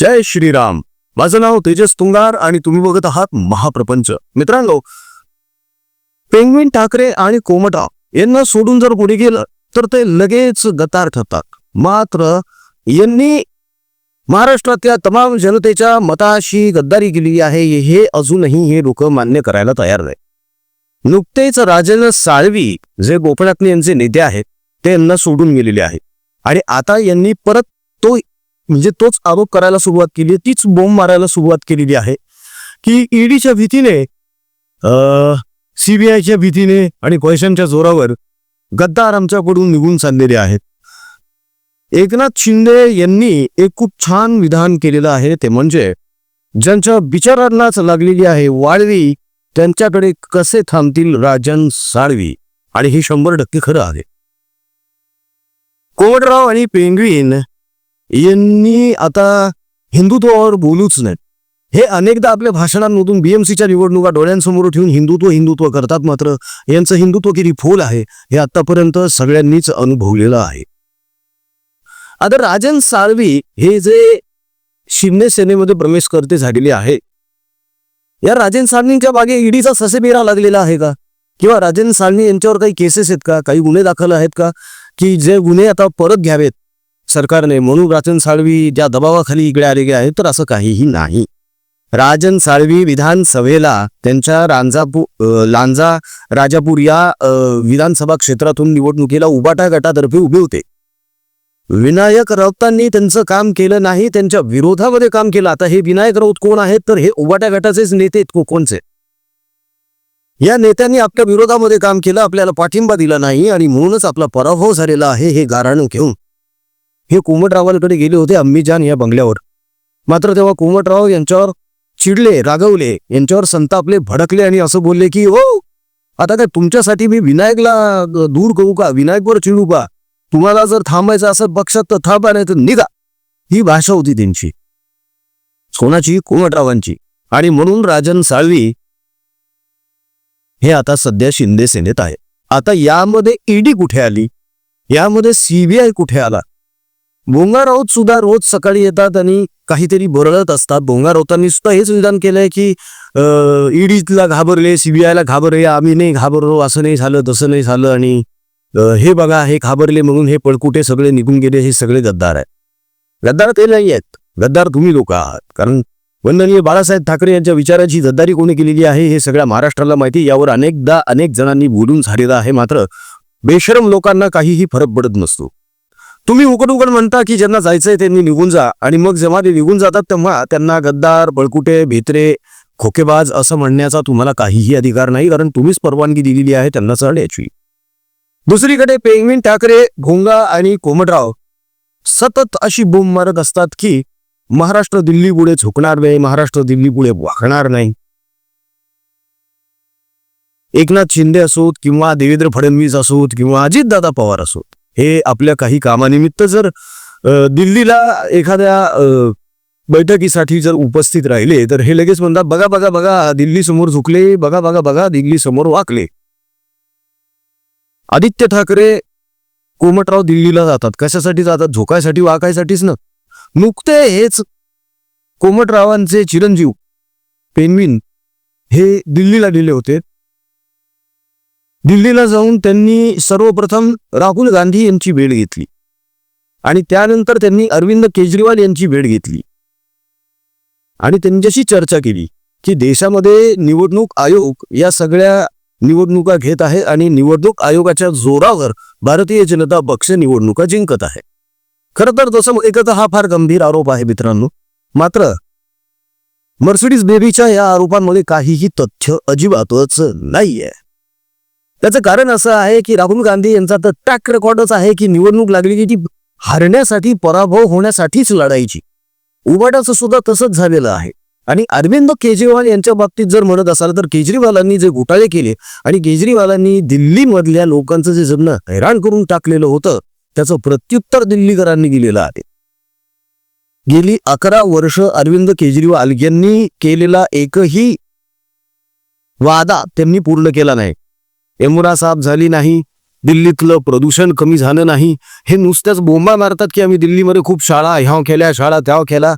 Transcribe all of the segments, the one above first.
जय श्रीराम. माझं नाव तेजस तुंगार आणि तुम्ही बघत आहात महाप्रपंच. मित्रांनो पेंगविन ठाकरे आणि कोमटा यांना सोडून जर पुढे गेलं तर ते लगेच गतार ठरतात. मात्र यांनी महाराष्ट्रातल्या तमाम जनतेच्या मताशी गद्दारी केली आहे. हे अजूनही हे लोक मान्य करायला तयार नाही. नुकतेच राजेंद्र साळवी जे गोपनाथने यांचे नेते आहेत ते यांना सोडून गेलेले आहेत. आणि आता यांनी परत तो म्हणजे तोच आरोप करायला सुरुवात केली तीच बोंब मारायला सुरुवात केलेली आहे. की ईडीच्या भीतीने सीबीआयच्या भीतीने आणि पैशांच्या जोरावर गद्दार आमच्याकडून निघून चाललेले आहेत. एकनाथ शिंदे यांनी एक खूप छान विधान केलेलं आहे. ते म्हणजे ज्यांच्या विचारांनाच लागलेली आहे वाळवी त्यांच्याकडे कसे थांबतील राजन साळवी? आणि हे शंभर टक्के खरं आहे. कोवडराव आणि पेंग्विन यांनी आता हिंदुत्वावर बोलूच नाही हे अनेकदा आपल्या भाषणांमधून बीएमसीच्या निवडणुका डोळ्यांसमोर ठेवून हिंदुत्व हिंदुत्व करतात मात्र यांचं हिंदुत्व किती फोल आहे हे आतापर्यंत सगळ्यांनीच अनुभवलेलं आहे. आता राजन साळवी हे जे शिंदे सेनेमध्ये प्रवेश करते झालेले आहे या राजन साळवींच्या मागे ईडीचा ससेबिरा लागलेला आहे का? किंवा राजन साळवी यांच्यावर काही केसेस आहेत का? काही गुन्हे दाखल आहेत का? की जे गुन्हे आता परत घ्यावेत? सरकारने म्हणून राजन साळवी ज्या दबावाखाली इकडे आलेले आहेत तर असं काहीही नाही. राजन साळवी विधानसभेला त्यांच्या रांजापूर लांजा राजापूर या विधानसभा क्षेत्रातून निवडणुकीला उबाटा गटातर्फे उभे होते. विनायक राऊतांनी त्यांचं काम केलं नाही त्यांच्या विरोधामध्ये काम केलं. आता हे विनायक राऊत कोण आहेत तर हे उबाट्या गटाचेच नेते आहेत. को- कोणचे? या नेत्यांनी आपल्या विरोधामध्ये काम केलं आपल्याला पाठिंबा दिला नाही आणि म्हणूनच आपला पराभव झालेला आहे हे गाराणं घेऊन. हे कोमटरावांकडे गेले होते अम्मीजान या बंगल्यावर. मात्र तेव्हा कोमटराव यांच्यावर चिडले रागवले यांच्यावर संतापले भडकले आणि असं बोलले की हो आता काय तुमच्यासाठी मी विनायकला दूर करू का? विनायकवर चिडू का? तुम्हाला जर थांबायचं असं पक्षात तर थांबा नाही तर निघा. ही भाषा होती त्यांची. सोनाची कोमटरावांची आणि म्हणून राजन साळवी हे आता सध्या शिंदे सेनेत आहे. आता यामध्ये ईडी कुठे आली? यामध्ये सीबीआय कुठे आला? भोंगा राऊत सुद्धा रोज सकाळी येतात आणि काहीतरी बरळत असतात. भोंगा राऊतांनी सुद्धा हेच विधान केलंय की ईडीला घाबरले सीबीआयला घाबरले आम्ही नाही घाबरलो असं नाही झालं तसं नाही झालं आणि हे बघा हे घाबरले म्हणून हे पळकुटे सगळे निघून गेले हे सगळे गद्दार आहेत. गद्दार ते नाही आहेत. गद्दार तुम्ही लोक आहात. कारण वंदनीय बाळासाहेब ठाकरे यांच्या विचाराची गद्दारी कोणी केलेली आहे हे सगळ्या महाराष्ट्राला माहिती यावर अनेकदा अनेक जणांनी बोलून झालेलं आहे. मात्र बेशरम लोकांना काहीही फरक पडत नसतो. तुम्ही उकड उकड म्हणता की ज्यांना जायचंय त्यांनी निघून जा. आणि मग जेव्हा ते निघून जातात तेव्हा त्यांना गद्दार बळकुटे भेत्रे खोकेबाज असं म्हणण्याचा तुम्हाला काहीही अधिकार नाही कारण तुम्हीच परवानगी दिलेली आहे त्यांना चढण्याची दुसरीकडे पेंगविन ठाकरे भोंगा आणि कोमटराव सतत अशी बोंब मारत असतात की महाराष्ट्र दिल्ली पुढे झुकणार नाही महाराष्ट्र दिल्ली पुढे वाकणार नाही. एकनाथ शिंदे असोत किंवा देवेंद्र फडणवीस असोत किंवा अजितदादा पवार असोत. हे आपल्या काही कामानिमित्त जर दिल्लीला एखाद्या बैठकीसाठी जर उपस्थित राहिले तर हे लगेच म्हणतात बघा बघा बघा दिल्ली समोर झुकले बघा बघा बघा दिल्ली समोर वाकले. आदित्य ठाकरे कोमटराव दिल्लीला जातात. कशासाठी जातात? झोकायसाठी वाकायसाठीच ना. नुकते हेच कोमटरावांचे चिरंजीव पेनविन हे दिल्लीला गेले होते. दिल्लीला जाऊन त्यांनी सर्वप्रथम राहुल गांधी यांची भेट घेतली. आणि त्यानंतर त्यांनी अरविंद केजरीवाल यांची भेट घेतली. आणि त्यांच्याशी चर्चा केली की देशामध्ये निवडणूक आयोग या सगळ्या निवडणुका घेत आहे आणि निवडणूक आयोगाच्या जोरावर भारतीय जनता पक्ष निवडणुका जिंकत आहे. खरं तर तसं एकच हा फार गंभीर आरोप आहे मित्रांनो. मात्र मर्सिडीज बेबीच्या या आरोपांमध्ये काहीही तथ्य अजिबातच नाहीये. त्याचं कारण असं आहे की राहुल गांधी यांचा तर ट्रॅक रेकॉर्डच आहे की निवडणूक लागली की ती हारण्यासाठी पराभव होण्यासाठीच लढायची. उबाटाचं सुद्धा तसंच झालेलं आहे. आणि अरविंद केजरीवाल यांच्या बाबतीत जर म्हणत असाल तर केजरीवालांनी जे घोटाळे केले आणि केजरीवालांनी दिल्लीमधल्या लोकांचं जे जगणं हैराण करून टाकलेलं होतं त्याचं प्रत्युत्तर दिल्लीकरांनी दिलेलं आहे. गेली अकरा वर्ष अरविंद केजरीवाल यांनी केलेला एकही वादा त्यांनी पूर्ण केला नाही. यमुना साफ झाली नाही दिल्लीतलं प्रदूषण कमी झालं नाही. हे नुसत्याच बोंबा मारतात की आम्ही दिल्लीमध्ये खूप शाळा ह्याव केल्या शाळा त्याव केला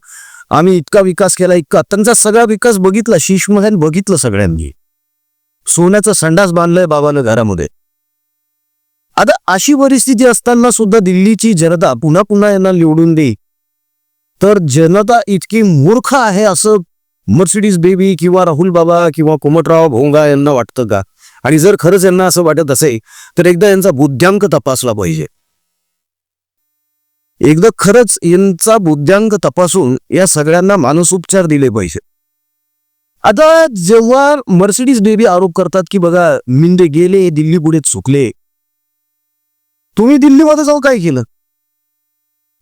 आम्ही इतका विकास केला इतका त्यांचा सगळा विकास बघितला शीश बघितलं सगळ्यांनी. सोन्याचा संडास बांधलंय बाबानं घरामध्ये. आता अशी परिस्थिती असताना सुद्धा दिल्लीची जनता पुन्हा पुन्हा यांना निवडून दे. तर जनता इतकी मूर्ख आहे असं मर्सिडीज बेबी किंवा राहुल बाबा किंवा कोमटराव भोंगा यांना वाटतं का? आणि जर खरंच यांना असं वाटत असेल तर एकदा यांचा बुद्ध्यांक तपासला पाहिजे. एकदा खरंच यांचा बुद्ध्यांक तपासून या सगळ्यांना मानसोपचार दिले पाहिजे. आता जेव्हा मर्सिडीज बेबी आरोप करतात की बघा मिंदे गेले दिल्ली पुढे चुकले. तुम्ही दिल्लीमध्ये जाऊन काय केलं?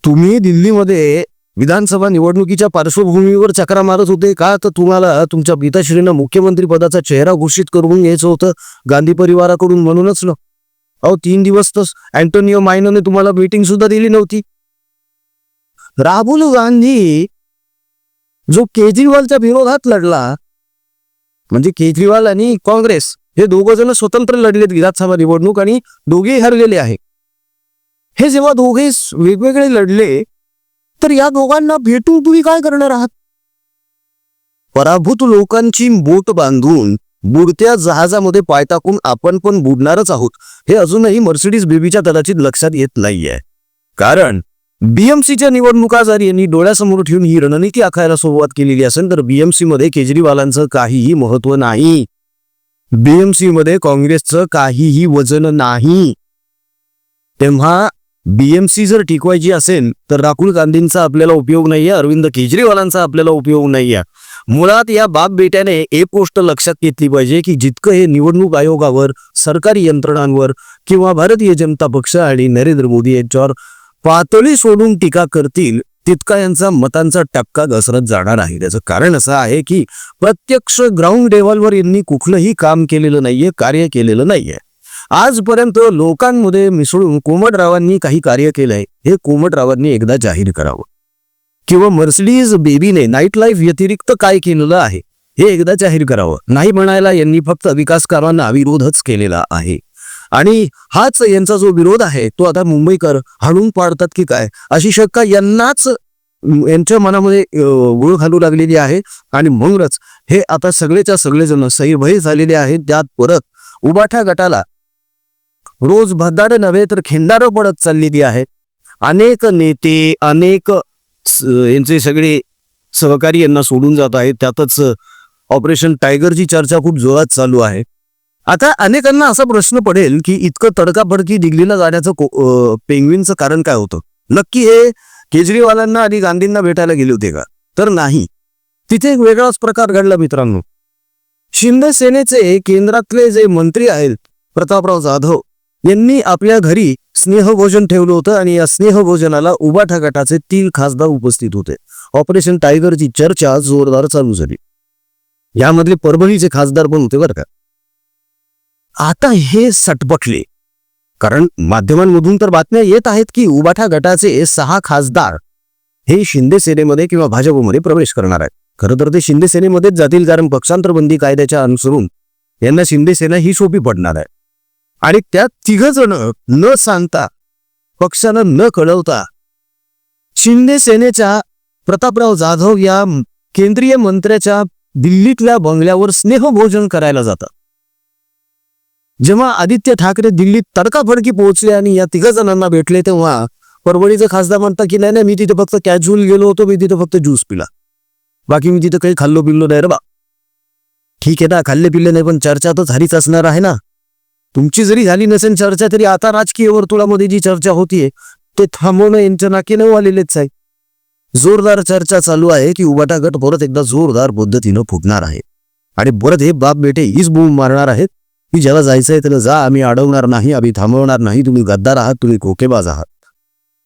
तुम्ही दिल्लीमध्ये विधानसभा निवडणुकीच्या पार्श्वभूमीवर चक्रा मारत होते. का तर तुम्हाला तुमच्या पिताश्रीनं मुख्यमंत्री पदाचा चेहरा घोषित करून घ्यायचं होतं? गांधी परिवाराकडून म्हणूनच ना. अहो तीन दिवस तर अँटोनिओ मायनोने तुम्हाला मीटिंग सुद्धा दिली नव्हती. राहुल गांधी जो केजरीवालच्या विरोधात लढला म्हणजे केजरीवाल आणि काँग्रेस हे दोघ जण स्वतंत्र लढलेत विधानसभा निवडणूक आणि दोघेही हरलेले आहे हे जेव्हा दोघे वेगवेगळे लढले तर या दोघांना भेटून तुम्ही काय करणार आहात? पराभूत लोकांची बोट बांधून बुडत्या जहाजामध्ये पाय टाकून आपण पण बुडणारच आहोत हे अजूनही मर्सिडीज बेबीच्या कदाचित लक्षात येत नाहीये. कारण बीएमसीच्या निवडणुका जर यांनी डोळ्यासमोर ठेवून ही रणनीती आखायला सुरुवात केलेली असेल तर बीएमसी मध्ये केजरीवालांचं काहीही महत्त्व नाही. बीएमसी मध्ये काँग्रेसचं काहीही वजन नाही. तेव्हा बीएमसी जर टिकवायची असेल तर राहुल गांधींचा आपल्याला उपयोग नाहीये अरविंद केजरीवालांचा आपल्याला उपयोग नाहीये. मुळात या बाप बेट्याने एक गोष्ट लक्षात घेतली पाहिजे की जितकं हे निवडणूक आयोगावर सरकारी यंत्रणांवर किंवा भारतीय जनता पक्ष आणि नरेंद्र मोदी यांच्यावर पातळी सोडून टीका करतील तितका यांचा मतांचा टक्का घसरत जाणार आहे. त्याचं कारण असं आहे की प्रत्यक्ष ग्राउंड लेव्हलवर यांनी कुठलंही काम केलेलं नाहीये कार्य केलेलं नाहीये. आजपर्यंत लोकांमध्ये मिसळून कोमटरावांनी काही कार्य केलंय हे कोमटरावांनी एकदा जाहीर करावं. किंवा मर्सिडीज बेबीने नाईट लाईफ व्यतिरिक्त काय केलेलं आहे हे एकदा जाहीर करावं. नाही म्हणायला यांनी फक्त विकासकारांना विरोधच केलेला आहे. आणि हाच यांचा जो विरोध आहे तो आता मुंबईकर हाणून पाडतात की काय अशी शंका यांनाच यांच्या मनामध्ये गुळ घालू लागलेली आहे. आणि म्हणूनच हे आता सगळेच्या सगळेजण सैरभय झालेले आहेत त्यात परत उबाठा गटाला रोज भदाड नव्हे तर खिंडारं पडत चाललेली आहे अनेक नेते अनेक स- यांचे सगळे सहकारी यांना सोडून जात आहेत. त्यातच ऑपरेशन टायगरची चर्चा खूप जोरात चालू आहे. आता अनेकांना असा प्रश्न पडेल की इतकं तडकाफडकी दिल्लीला जाण्याचं को- पेंग्विनचं कारण काय होतं? नक्की हे केजरीवालांना आणि गांधींना भेटायला गेले होते का? तर नाही. तिथे एक वेगळाच प्रकार घडला मित्रांनो. शिंदे सेनेचे केंद्रातले जे मंत्री आहेत प्रतापराव जाधव यांनी आपल्या घरी स्नेहभोजन ठेवलं होतं आणि या स्नेहभोजनाला उबाठा गटाचे तीन खासदार उपस्थित होते. ऑपरेशन टायगरची चर्चा जोरदार चालू झाली. यामधले परभणीचे खासदार पण होते बरं का. आता हे सटपटले. कारण माध्यमांमधून तर बातम्या येत आहेत की उबाठा गटाचे सहा खासदार हे शिंदे सेनेमध्ये किंवा भाजपमध्ये प्रवेश करणार आहेत. खरं तर ते शिंदे सेनेमध्येच जातील कारण पक्षांतरबंदी कायद्याच्या अनुसरून यांना शिंदे सेना ही सोपी पडणार आहे. आणि त्या तिघ जण न सांगता पक्षानं न कळवता शिंदे सेनेच्या प्रतापराव जाधव या केंद्रीय मंत्र्याच्या दिल्लीतल्या बंगल्यावर स्नेहभोजन करायला जातात. जेव्हा आदित्य ठाकरे दिल्लीत तडकाफडकी पोहोचले आणि या तिघ जणांना भेटले तेव्हा परभणीचं खासदार म्हणता की नाही नाही मी तिथे फक्त कॅज्युअल गेलो होतो मी तिथे फक्त ज्यूस पिला. बाकी मी तिथं काही खाल्लो पिल्लो नाही रे बा. ठीक आहे ना खाल्ले पिल्ले नाही पण चर्चा तर झालीच असणार आहे ना. तुमची जरी झाली नसेल चर्चा तरी आता राजकीय वर्तुळामध्ये जी चर्चा होतीये ते थांबवणं यांच्या नाकीनं आलेलेच आहे. जोरदार चर्चा चालू आहे की उबाटा गट परत एकदा जोरदार पद्धतीनं फुटणार आहे. आणि परत हे बाप बेटे हीच बूम मारणार आहेत की ज्याला जायचंय त्याला जा आम्ही अडवणार नाही आम्ही थांबवणार नाही तुम्ही गद्दार आहात तुम्ही खोकेबाज आहात.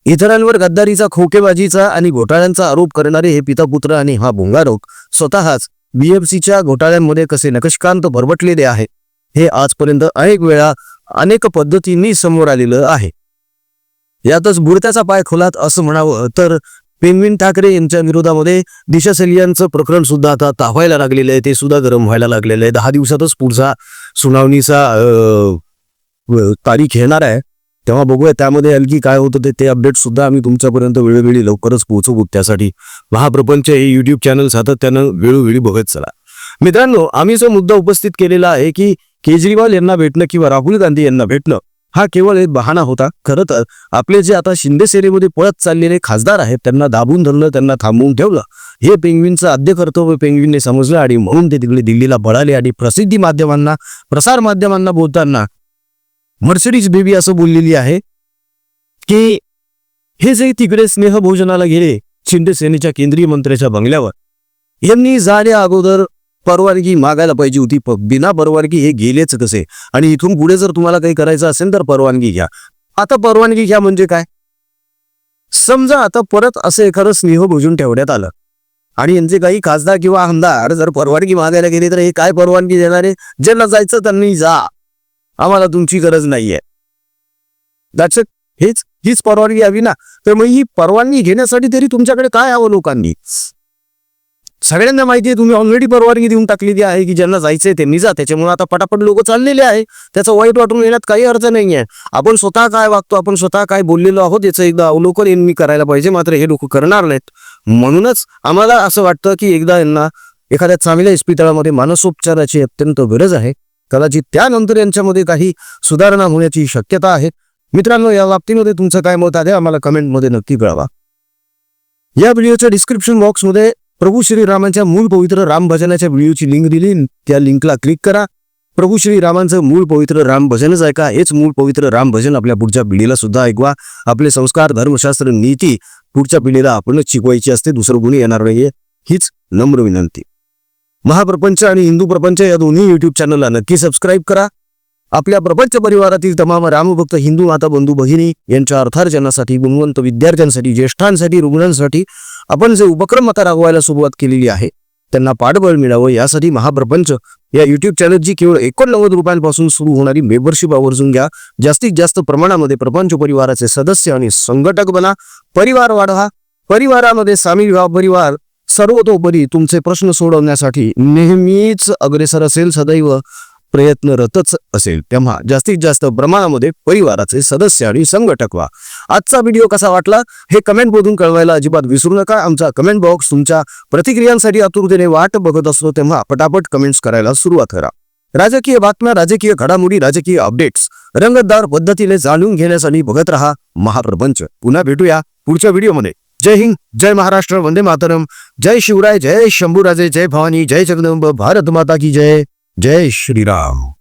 इतरांवर गद्दारीचा खोकेबाजीचा आणि घोटाळ्यांचा आरोप करणारे हे पितापुत्र आणि हा भोंगारोग स्वतःच बीएमसीच्या घोटाळ्यांमध्ये कसे नकशकांत भरबटलेले आहे हे आजपर्यंत अनेक वेळा अनेक पद्धतींनी समोर आलेलं आहे. यातच बुडत्याचा पाय खोलात असं म्हणावं तर पेनविन ठाकरे यांच्या विरोधामध्ये दिशा सलियांचं प्रकरण सुद्धा आता तावायला लागलेलं आहे. ते सुद्धा गरम व्हायला लागलेलं आहे. दहा दिवसातच पुढचा सुनावणीचा तारीख येणार आहे. तेव्हा बघूया त्यामध्ये आणखी काय होतं ते ते अपडेट सुद्धा आम्ही तुमच्यापर्यंत वेळोवेळी लवकरच पोहोचवू त्यासाठी. महाप्रपंच हे युट्यूब चॅनल सातत्यानं वेळोवेळी बघत चला. मित्रांनो आम्ही जो मुद्दा उपस्थित केलेला आहे की केजरीवाल यांना भेटणं किंवा राहुल गांधी यांना भेटणं हा केवळ एक बहाणा होता. खरं तर आपले जे आता शिंदे सेनेमध्ये पळत चाललेले खासदार आहेत त्यांना दाबून धरलं त्यांना थांबवून ठेवलं हे पेंग्विनचं आद्य कर्तव्य पेंग्विनने समजलं आणि म्हणून ते तिकडे दिल्लीला बळाले आणि प्रसिद्धी माध्यमांना प्रसार माध्यमांना बोलताना मर्सिडीज बेबी असं बोललेली आहे की हे जे तिकडे स्नेहभोजनाला गेले शिंदे सेनेच्या केंद्रीय मंत्र्याच्या बंगल्यावर यांनी जाण्या अगोदर परवानगी मागायला पाहिजे होती. बिना परवानगी हे गेलेच कसे? आणि इथून पुढे जर तुम्हाला काही करायचं असेल तर परवानगी घ्या. आता परवानगी घ्या म्हणजे काय? समजा आता परत असं एखादं स्नेहभोजन ठेवण्यात आलं. आणि यांचे काही खासदार किंवा आमदार जर परवानगी मागायला गेले तर हे काय परवानगी देणारे? ज्यांना जायचं त्यांनी जा. आम्हाला तुमची गरज नाहीये. That's हेच हीच परवानगी हवी ना. तर मग ही परवानगी घेण्यासाठी तरी तुमच्याकडे काय हवं लोकांनी? सगळ्यांना माहिती आहे तुम्ही ऑलरेडी परवानगी देऊन टाकलेली आहे की ज्यांना जायचंय त्यांनी जा. त्याच्यामुळे आता पटापट लोक चाललेले आहे. त्याचं वाईट वाटून येण्यात काही अर्थ नाही आहे आपण स्वतः काय वागतो आपण स्वतः काय बोललेलो आहोत याचं एकदा अवलोकन यांनी करायला पाहिजे. मात्र हे लोक करणार नाहीत. म्हणूनच आम्हाला असं वाटतं की एकदा यांना एखाद्या चांगल्या इस्पितळामध्ये मानसोपचाराची अत्यंत गरज आहे. कदाचित त्यानंतर यांच्यामध्ये काही सुधारणा होण्याची शक्यता आहे. मित्रांनो या बाबतीमध्ये तुमचं काय मत आहे आम्हाला कमेंटमध्ये नक्की कळवा. या व्हिडिओच्या डिस्क्रिप्शन बॉक्समध्ये प्रभू श्रीरामांच्या मूळ पवित्र राम भजनाच्या व्हिडिओची लिंक दिली. त्या लिंकला क्लिक करा. प्रभू श्रीरामांचं मूळ पवित्र राम भजनच ऐका. हेच मूळ पवित्र राम भजन आपल्या पुढच्या पिढीला सुद्धा ऐकवा. आपले संस्कार धर्मशास्त्र नीती पुढच्या पिढीला आपणच शिकवायची असते. दुसरं कोणी येणार नाहीये. हीच नम्र विनंती. महाप्रपंच आणि हिंदू प्रपंच या दोन्ही युट्यूब चॅनलला नक्की सबस्क्राईब करा. आपल्या प्रपंच परिवारातील तमाम रामभक्त हिंदू माता बंधू भगिनी यांच्या अर्थार्जनासाठी गुणवंत विद्यार्थ्यांसाठी ज्येष्ठांसाठी रुग्णांसाठी आपण जे उपक्रम आता राबवायला सुरुवात केलेली आहे त्यांना पाठबळ मिळावं यासाठी महाप्रपंच या युट्यूब चॅनलची केवळ एकोणनव्वद रुपयांपासून सुरू होणारी मेंबरशिप आवर्जून घ्या. जास्तीत जास्त प्रमाणामध्ये प्रपंच परिवाराचे सदस्य आणि संघटक बना. परिवार वाढवा. परिवारामध्ये सामील व्हा. परिवार सर्वतोपरी तुमचे प्रश्न सोडवण्यासाठी नेहमीच अग्रेसर असेल सदैव. प्रयत्नरतच असेल. तेव्हा जास्तीत जास्त प्रमाणामध्ये परिवाराचे सदस्य आणि संघटक व्हा. आजचा व्हिडिओ कसा वाटला? हे कमेंट मधून कळवायला अजिबात विसरू नका. आमचा कमेंट बॉक्स तुमच्या प्रतिक्रियांसाठी आतुरतेने वाट बघत असतो तेव्हा पटापट कमेंट्स करायला सुरुवात करा. राजकीय बातम्या राजकीय घडामोडी राजकीय अपडेट्स रंगतदार पद्धतीने जाणून घेण्यासाठी बघत रहा महाप्रपंच. पुन्हा भेटूया पुढच्या व्हिडिओमध्ये जय हिंद जय महाराष्ट्र वंदे मातरम. जय शिवराय जय शंभूराजे जय भवानी जय जगदंब भारत माता की जय. जय श्रीराम।